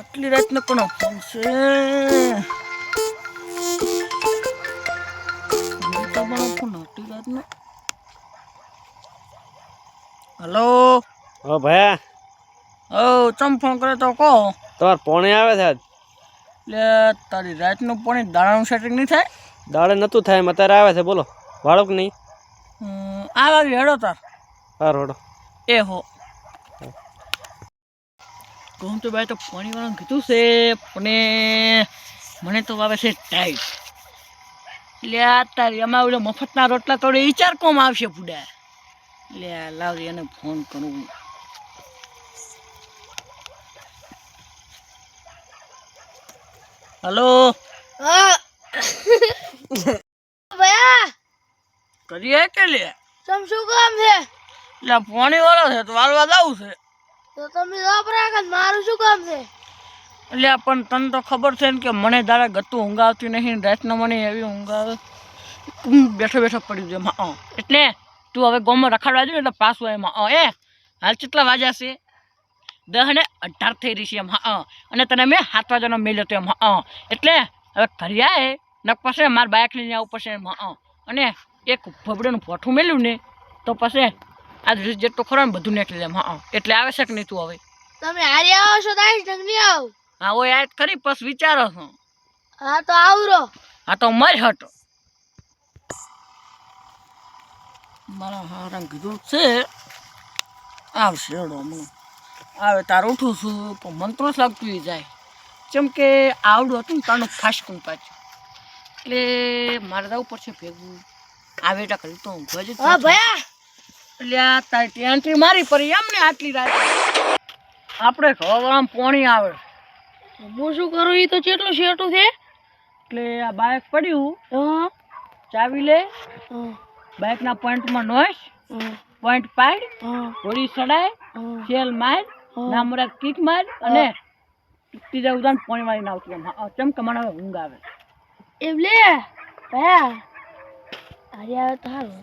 આટલી રાતનો કોનો ફોન છે. આટલી રાતનો. હલો? ઓ ભાઈ ઓ ચમ ફોન કરે તો કહો. તાર પોણે આવે છે એટલે તારી રાતનું પાણી દાડાનું સેટિંગ નહીં થાય? દાડે નતું થાય એમ અત્યારે આવે છે બોલો. વાળો કે નહીં? આ વાગે હેડો તાર. હા રોડો એ હો. કહું તો ભાઈ તો પાણી વાળા કીધું છે પણ મને તો વાવે છે ટાઈટ. એટલે આ તારી એમાં ઓલો મફતના રોટલા તોડે વિચાર કોમ આવશે પૂડા એટલે આ લાવ એને ફોન કરું. હલો? કરીએ કે લે? તમ શું કામ છે? એટલે પાણી વાળો છે તો વાળવા જવું છે. તો તમે વાપરા મારું શું કામ છે? એટલે પણ તને તો ખબર છે ને કે મને દાડા ગતું ઊંઘ આવતી નહીં રાતના મને એવી ઊંઘ આવે બેઠો બેઠો પડી જાય અ. એટલે તું હવે ગોમાં રખાડવા ને એટલે પાછું એમાં એ. હાલ કેટલા વાગ્યા છે? દસ ને અઢાર થઈ રહી છે એમ હા અને તને મેં સાત વાગ્યાનો મેલ્યો હતો એમ હા એટલે હવે ઘરે આવે ને પછી મારા બાઇક લઈને આવવું પડશે એમ હા અને એક ભબડેનું ભોઠું મેલ્યું ને, તો પછી આ જેટલું ખરો ને બધું નીકળી જાય હા એટલે આવે છે કે નહીં તું હવે? તમે હારી આવો છો તો આવીશ ઢંગ હા ઓય યાદ કરી પછી વિચારો છો. હા તો આવરો હા તો મર હટો. મારા હારા કીધું છે આવશે હેડો હમણાં. આવે તાર ઉઠું છું પણ મન તો લાગતું જાય. જેમ કે આવડું હતું ને તારનું ફાસ્કું પાછું. એટલે મારે જવું પડશે ભેગું. આવે એટલે કરી તો ભયા! એટલે તારી એન્ટ્રી મારી પડી એમને આટલી રાત આપણે ખબર પોણી આવે. હું શું કરું? એ તો કેટલું શેટું છે? એટલે આ બાઇક પડ્યું. ચાવી લે. બાઇકના પોઈન્ટમાં નોઈસ હા. પોઈન્ટ પાડ. હા. ઘોડી ચડાય સેલ માર. નામરા કિક માર અને ત્રીજા ઉદાન પોણી મારીને આવતું એમ. ચમ કેમ કે મને હવે ઊંઘ આવે. એમ લે. ભયા. હારી આવે તો હારું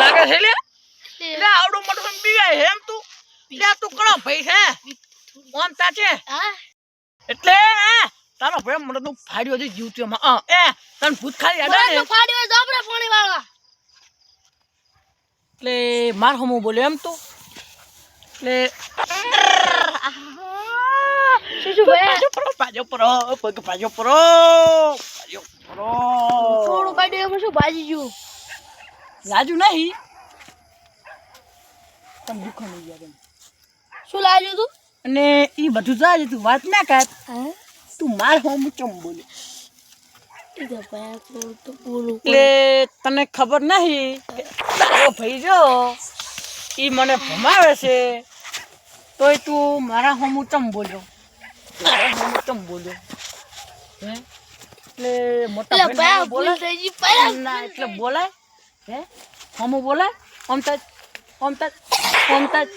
લાગે છે લે લે આવડું મોટું બીવે બીવાય એમ તું. લે તું કણો ભાઈ હે ઓમ તાચે એટલે તારો ભાઈ મને તું ફાડ્યો છે જીવતું એમ હા એ તને ભૂત ખાલી અડે ને તો ફાડી હોય તો આપણે પાણી વાળવા. એટલે માર હમું બોલ્યો એમ તું. એટલે શું ભાઈ? પરો પાજો પરો પગ પાજો પરો પાજો પરો થોડું કાઢ્યું એમાં શું ભાજી ગયું? રાજુ નહીં. તમે દુખો નહીં ગયા તમે શું લાગ્યું તું અને એ બધું જાય તું વાત ના કર. તું માર હોમ ચમ બોલે? એટલે તને ખબર નહીં તારો ભાઈ જો એ મને ભમાવે છે. તોય તું મારા હોમ ચમ બોલ્યો? મારા હોમ ચમ બોલ્યો? હે? એટલે મોટા બોલાય? એટલે બોલાય? હે? હમ બોલાય? આમ તજ ઓમ તજ ઓમ તજ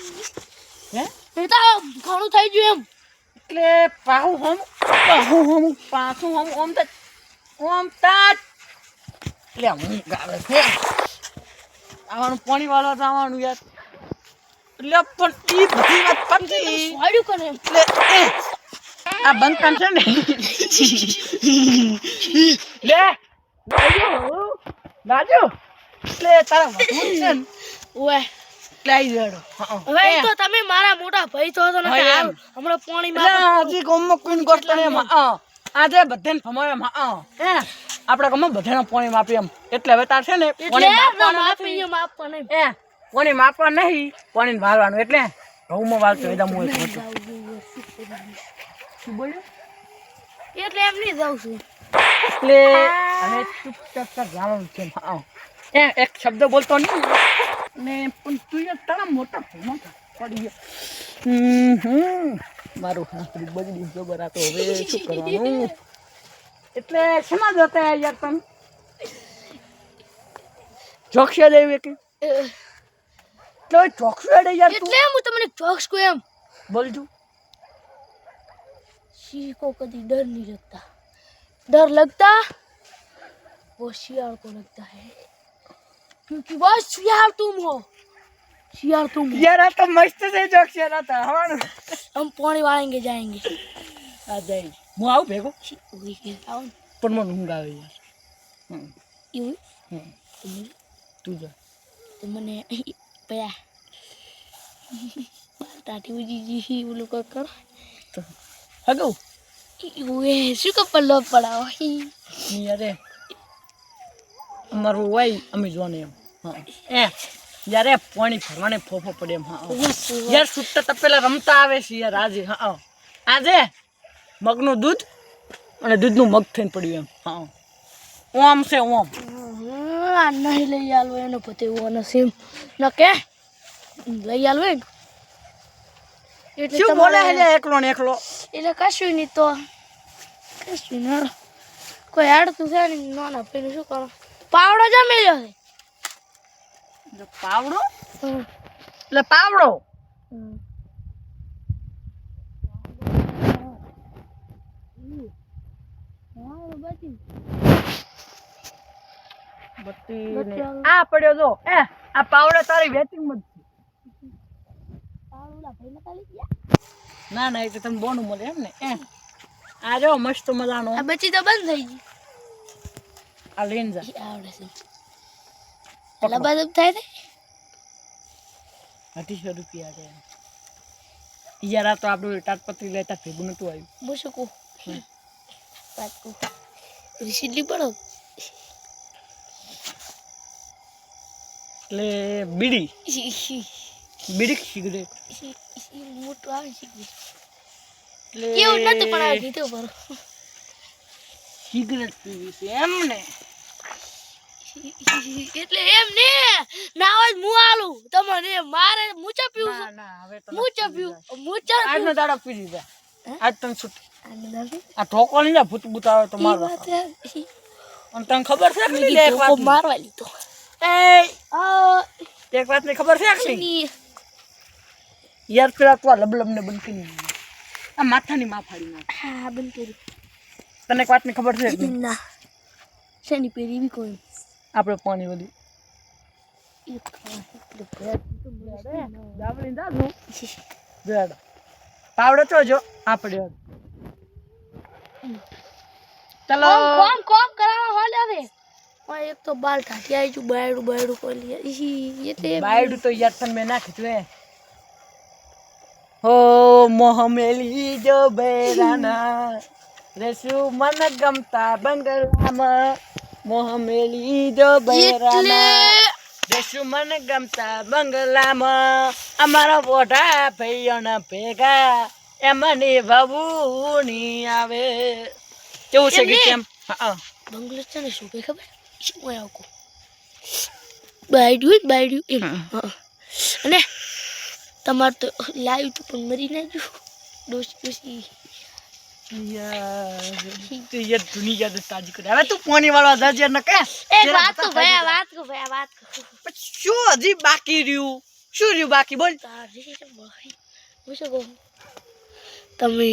હે? એ તો ઘણું થઈ ગયું એમ. એટલે પાહુ હમ પાહુ હમ પાછું હમ ઓમ તજ ઓમ તજ એટલે હું ગાવે છે. આવવાનું પાણી વાળવા જવાનું યાર. એટલે પણ એ બધી વાત પછી વાડ્યું કરે એટલે આ બંધ છે ને. લે રાજુ રાજુ એટલે તારા વધુ છે ને. ઓય. એટલે આવી જડો હવે ઈ તો તમે મારા મોટા ભાઈ છો તો હમણાં પાણી એટલે માં હજી ગામમાં કોઈને ગોઠતો એમ. આજે બધાને ફમાવે હા. આપણા ગામમાં બધાને પાણી માપી એમ. એટલે હવે તાર છે ને પાણી માપવાનું હે. માપવા નહીં પાણી વાળવાનું એટલે ઘઉંમાં વાળતો એકદમ હોય શું બોલ્યું? એટલે એમ નહીં જાઉં છું. એટલે હવે ચૂપચાપ જવાનું છે એ એક શબ્દ બોલતો નહીં. ને પણ તું તારા મોટા ભૂમો પડી ગયો. હમ મારું હાથરી બગડી ગયો બરા તો હવે શું કરવાનું? એટલે શેમાં જતા યાર તમે? જોક્ષે દેવી કે તો જોક્ષ વેડે યાર એટલે હું તમને જોક્ષ કહું એમ. બોલજો શીખો કદી ડર નહીં લગતા. ડર લગતા? વો શિયાળ કો લગતા હે? क्योंकि वो शियाल तुम हो શિયાળ તું યાર આ તો મસ્ત છે જોક છે આ તો હવાનું हम पानी वालेंगे जाएंगे આ જાય હું આવું ભેગો वही के आओ પણ મને ઊંઘ આવે યાર હમ, यूं હમ. तुम તું જા तुम ने पया टाटी उजी जी वो लोग कर તો હગો वे શું કે પલ્લો પડાવો ની યારે અમારું હોય અમે જોને એમ. હા. એ યારે પાણી ભરવાને ફોફો પડે એમ હા. યાર સુટ્ટા તપેલા રમતા આવે છે યાર આજે હા આજે મગનું દૂધ અને દૂધનું મગ થઈને પડ્યું એમ હા ઓમ છે ઓમ. નહીં લઈ આલો એનો પતિ ઓનો સીમ ન કે? લઈ એ એટલે શું બોલે હે એકલો ને એકલો? એટલે કશું નહીં તો. કશું ના. કોઈ હાડતું છે ને નાના પેલું શું કરો? પાવડો જમી લો પાવડો? એટલે પાવડો. આ પડ્યો જો. એ આ પાવડો તારી વેચિંગમાં. ના ના એ તો તમે બોનું મળે એમ ને. એ આ જો મસ્ત મજાનો. બચી તો બંધ થઈ ગઈ. આ લઈને જા આવડે છે બધું થાય ને અઢીસો રૂપિયા છે યાર આ તો આપણું તાટપત્રી લેતા ભેગું નતું આવ્યું હું શું કહું વાત કહું રિસીટલી પડો એટલે બીડી બીડી સિગરેટ મોટું આવે છે એટલે કેવું નતું પણ આ દીધું બરો સિગરેટ પીવી છે એમ ને એટલે એમ ને ના હોય હું આલું. તમને મારે મૂચા પીવું ના ના હવે તો મૂચા પીવી. મૂચા આજનો દાડો પી લીધા. આજ તને છૂટ આ ઠોકો નહીં ભૂત ભૂત આવે તો મારો અને તને ખબર છે કે એક વાત મારવા લીધો. એ એક વાતની ખબર છે કે નહીં? યાર પેલા તો આ લબલબ ને બંધ કરી આ માથાની માં ફાડી નાખ. હા બંધ તને એક વાતની ખબર છે? ના શેની પેરી બી કોઈ આપણે પાણી બધું. પાવડો તો જો આપણે ચલો કોમ કોમ કરાવવા હોલે હવે. એક તો બાલ થાકી આવી છું બાયડું બાયડું કોલી એટલે. બાયડું તો યાર તને મેં નાખી તું હો? મોહ મેલી જો બેરાના. રેસુ મન ગમતા બંગલામાં મન ગમતા બંગલામાં અમારા મોઢા ભાઈઓના ભેગા. એમને વહુની આવે. કેવું છે ગીત એમ? હા બંગલો છે ને શું કઈ ખબર? શું હોય બાયડ્યું કહું? જ બાયડું એમ. અને તમારે તો લાવ્યું તું પણ મરી નાખ્યું ડોસ ડોસી. તું યાર જૂની યાદ તાજી કરી. હવે તું પોની વાળો એક વાત ભાઈ વાત ભાઈ વાત શું હજી બાકી રહ્યું? શું રહ્યું બાકી? બોલ. તારી ભાઈ હું શું કહું? તમે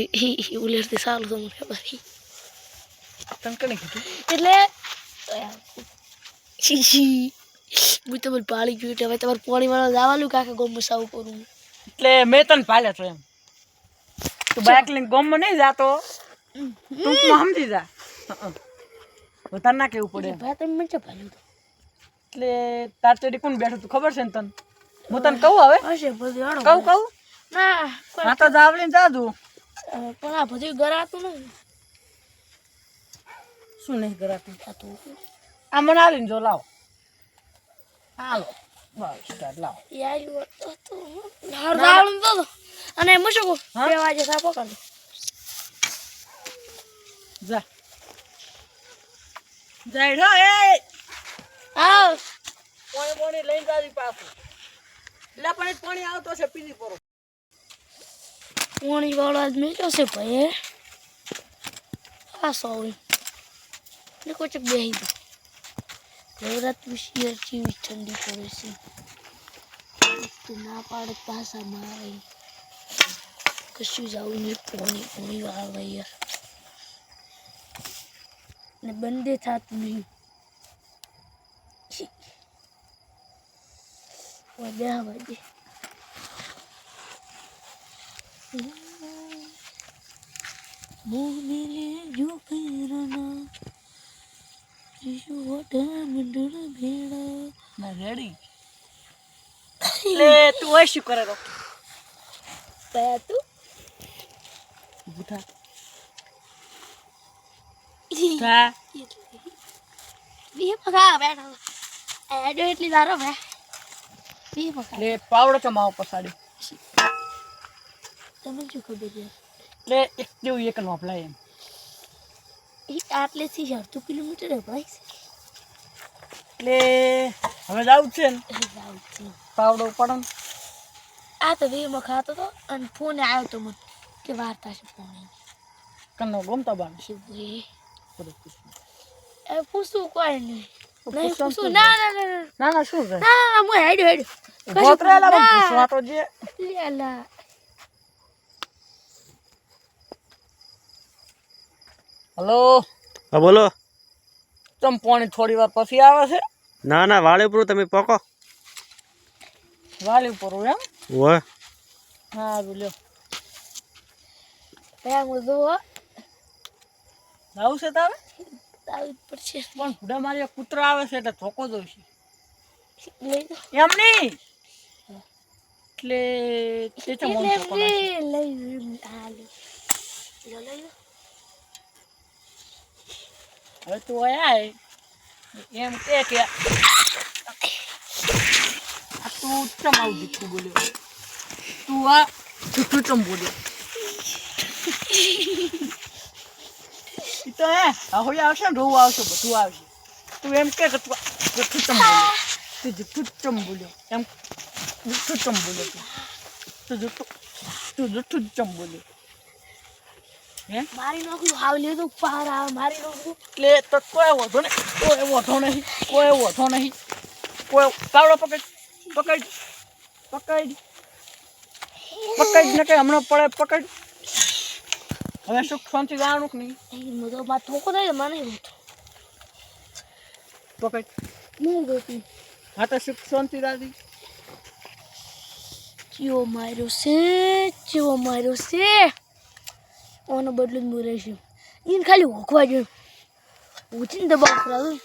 ઉલેરથી સારું તમને ખબર છે. તને કને કીધું? એટલે છી હું તમને પાળી એટલે હવે તમારે પાણી વાળા જવાનું કાકા ગમ સાવ કરું? એટલે મેં તને પાલ્યા તો એમ. તું બાઇક લઈને ગોમમાં નહીં જાતો તું સમજી જા. વધારે ના કેવું પડે. એટલે ભાઈ તમે મને પાલ્યું એટલે તાર ચડી કોણ બેઠું તું? ખબર છે ને તને? હું તને કહું હવે? કહું કહું? ના હા તો જાવલીને જાજુ તું. પણ આ બધું ગરાતું નહીં. શું નહીં ગરાતું? થતું આ મને આવીને જો લાવો. હાલો. બસ લાવો. યાર આયલું તો રાવણ તો. અને હા? બે વાગે સાપો કાઢો જા. જાય રો એ! આવ. પાણી પાણી લઈને જાવી પાછું. એટલે પણ પાણી આવતો છે પીધી પરો. પાણી વાળો આજ મેચો છે ભાઈ આ સોય. ને કોચક બેહી દો નવરાત શિયર જેવી ઠંડી પડે છે. તું ના પાડે પાસા મારે. કશું જવું નહીં પોણી પોણી વાળવા યાર ને બંદે થતું નહીં બે વાગે મોને જો પેરના ત્રીજું વટા મંડળ ભેળા ના રેડી લે તું શું કરે રો તું બુઠા તા વી પકા બેઠો એડો એટલી દારો ભે વી પકા લે પાવડો ચમાવો પસાડી તમને શું ખબર છે લે એક જેવું એક નો અપલાય એમ એ આટલેથી અડધું કિલોમીટર ભાઈ એટલે હવે જાવું છે ને છે પાવડો પડે આ તો વેમાં ખાતો હતો અને ફોન આવ્યો તો મને કે વાર્તા છે ફોન કનો ગમતા બાન શું એ પૂછું કોઈ નહીં. ના ના ના ના. ના ના શું ના ના હું હેડ્યો હેડ્યો. ના. પૂછવા તો જે. લેલા હલો? હા બોલો. તમ પોણી થોડી વાર પછી આવે છે? ના ના વાળી ઉપર તમે પકો. વાલી ઉપર એમ? હોય. હા લ્યો. ભયા હું જો જાવું છે તારે? આવી પડશે. પણ ઘુડા મારી કૂતરો આવે છે એટલે ધોકો દઉં છે. એમ નહીં? એટલે તે તો મન ધોકો હવે તું આય. એમ કે કે આ તું ચમ આવું બોલ્યો? તું આ ચમ બોલ્યો? તો હે હવે આવશે ને રોવું આવશે બધું આવશે તું એમ કે કે તું જુઠ્ઠું ચમ તું જુઠ્ઠું ચમ બોલ્યો એમ જુઠ્ઠું ચમ બોલ્યો તું જુઠ્ઠું તું જુઠ્ઠું જ ચમ બોલ્યો હે મારી નોકરી હાવ લીધું પાર આવે મારી નોકરી એટલે તો કોઈ વધો નહીં કોઈ વધો નહીં કોઈ વધો નહીં કોઈ કાવડો પકડ પકડ પકડ પકડ ને કે હમણાં પડે પકડ હવે સુખ શાંતિ જાણું કે નહીં હું તો માં થોકો થાય મને પકડ હું ગોતી હા તો સુખ શાંતિ રાજી ચીવો માર્યો છે ચીવો માર્યો છે ઓનો બદલું જ હું રહીશું એને ખાલી હોકવા જોઈએ ઉછીને દબાવ કરાવું